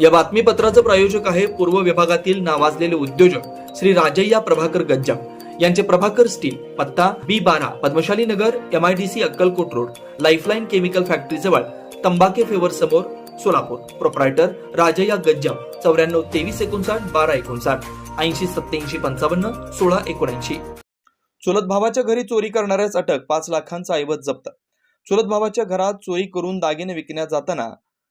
या बातमीपत्राचं प्रायोजक आहे पूर्व विभागातील नावाजलेले उद्योजक श्री राजय्या प्रभाकर गज्जा यांचे प्रभाकर स्टील पत्ता बी बारा Padmashali Nagar M I D C Akkalkot road lifeline chemical factory जवळ तंबाके फेवर समोर सोलापूर. प्रोप्रायटर राजय्या गज्जा चौऱ्याण्णव तेवीस एकोणसाठ बारा एकोणसाठ ऐंशी सत्याऐंशी पंचावन्न सोळा एकोणऐंशी. चुलत भावाच्या घरी चोरी करणाऱ्याच अटक पाच लाखांचा ऐवज जप्त. चुलत भावाच्या घरात चोरी करून दागिने विकण्यात जाताना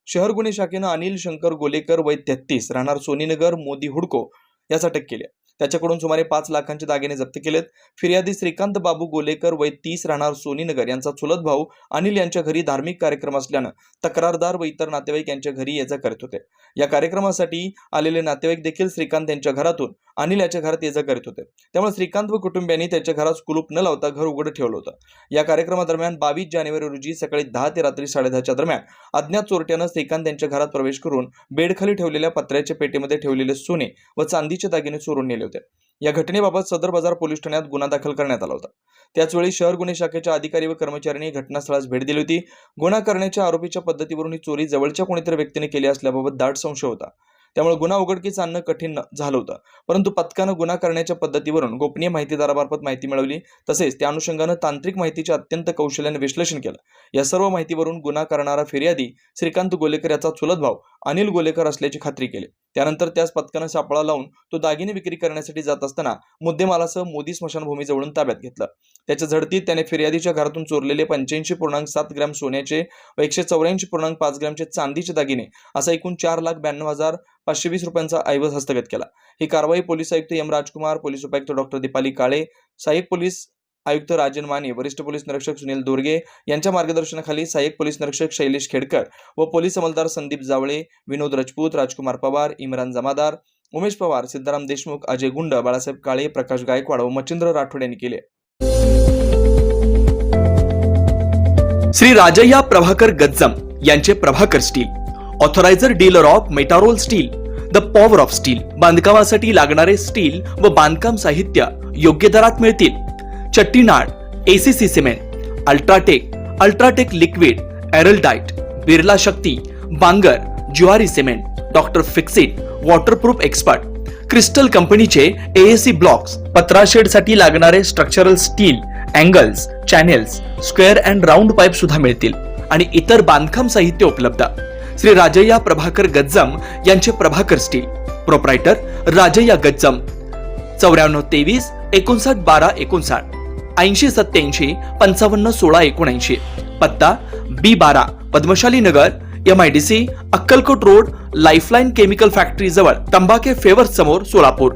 शहर गुन्हे शाखेनं अनिल शंकर गोलेकर वय तेहतीस राहणार सोनीनगर मोदी हुडको याचा अटक केली. त्याच्याकडून सुमारे पाच लाखांचे दागिने जप्त केलेत. फिर्यादी श्रीकांत बाबू गोलेकर वय तीस राहणार सोनीनगर यांचा चुलत भाऊ अनिल यांच्या घरी धार्मिक कार्यक्रम असल्यानं तक्रारदार व इतर नातेवाईक यांच्या घरी याचा करत होते. या कार्यक्रमासाठी आलेले नातेवाईक देखील श्रीकांत यांच्या घरातून अनिल याच्या घरात ये जा करीत होते. त्यामुळे श्रीकांत व कुटुंबियांनी त्याच्या घरात कुलूप न लावता घर उघडं ठेवलं होतं. या कार्यक्रमादरम्यान बावीस जानेवारी रोजी सकाळी दहा ते रात्री साडेदहाच्या दरम्यान अज्ञात चोरट्यानं श्रीकांत यांच्या घरात प्रवेश करून बेडखाली ठेवलेल्या पत्र्याच्या पेटीमध्ये ठेवलेले सोने व चांदीचे दागिने चोरून नेले होते. या घटनेबाबत सदर बाजार पोलीस ठाण्यात गुन्हा दाखल करण्यात आला होता. त्याचवेळी शहर गुन्हे शाखेच्या अधिकारी व कर्मचाऱ्यांनी घटनास्थळास भेट दिली होती. गुन्हा करण्याच्या आरोपीच्या पद्धतीवरून ही चोरी जवळच्या कोणीतरी व्यक्तीने केली असल्याबाबत दाट संशय होता. त्यामुळे गुन्हा उघडकीस आणणं कठीण झालं होतं. परंतु पथकानं गुन्हा करण्याच्या पद्धतीवरून गोपनीय माहितीदारामार्फत माहिती मिळवली. तसेच त्या अनुषंगानं तांत्रिक माहितीचे अत्यंत कौशल्याने विश्लेषण केलं. या सर्व माहितीवरून गुन्हा करणारा फिर्यादी श्रीकांत गोलेकर याचा चुलत भाव अनिल गोलेकर असल्याची खात्री केली. त्यानंतर त्याच पथकानं सापळा लावून तो दागिने विक्री करण्यासाठी जात असताना मुद्देमालासह मोदी स्मशानभूमीजवळून ताब्यात घेतलं. त्याच्या झडतीत त्याने फिर्यादीच्या घरातून चोरलेले पंच्याऐंशी पूर्णांक सात ग्रॅम सोन्याचे व एकशे चौऱ्याऐंशी पूर्णांक पाच ग्रॅमचे चांदीचे दागिने असा एकूण चार लाख ब्याण्णव हजार पाचशे वीस रुपयांचा ऐवज हस्तगत केला. ही कारवाई पोलीस आयुक्त एम राजकुमार पोलीस उपायुक्त डॉक्टर दीपाली काळे सहाय्यक पोलीस आयुक्त राजन माने वरिष्ठ पोलीस निरीक्षक सुनील दोरगे यांच्या मार्गदर्शनाखाली सहाय्यक पोलीस निरीक्षक शैलेश खेडकर व पोलीस अंमलदार संदीप जावळे विनोद राजपूत राजकुमार पवार इम्रान जमादार उमेश पवार सिद्धाराम देशमुख अजय गुंड बाळासाहेब काळे प्रकाश गायकवाड व मच्छिंद्र राठोड यांनी केले. श्री राजय्या प्रभाकर गज्जम यांचे Prabhakar steel authoriser dealer of Metarol steel the power of steel बांधकामासाठी लागणारे स्टील व बांधकाम साहित्य योग्य दरात मिळतील. Chettinad ACC cement UltraTech UltraTech liquid Araldite Birla Shakti Bangur Zuari cement doctor Fixit waterproof expert. Crystal कंपनीचे एएसी ब्लॉक्स पत्राशेडसाठी लागणारे structural steel angles channels square and round pipe सुद्धा मिळतील आणि इतर बांधकाम साहित्य उपलब्ध. श्री राजय्या प्रभाकर गज्जम यांचे प्रभाकर स्टील. प्रोप्रायटर राजय्या गज्जम. चौऱ्याण्णव तेवीस एकोणसाठ बारा एकोणसाठ. ऐंशी सत्याऐंशी पंचावन्न सोळा एकोणऐंशी. पत्ता बी बारा Padmashali Nagar M I D C Akkalkot road lifeline chemical factory जवळ तंबाखे फेवर समोर सोलापूर.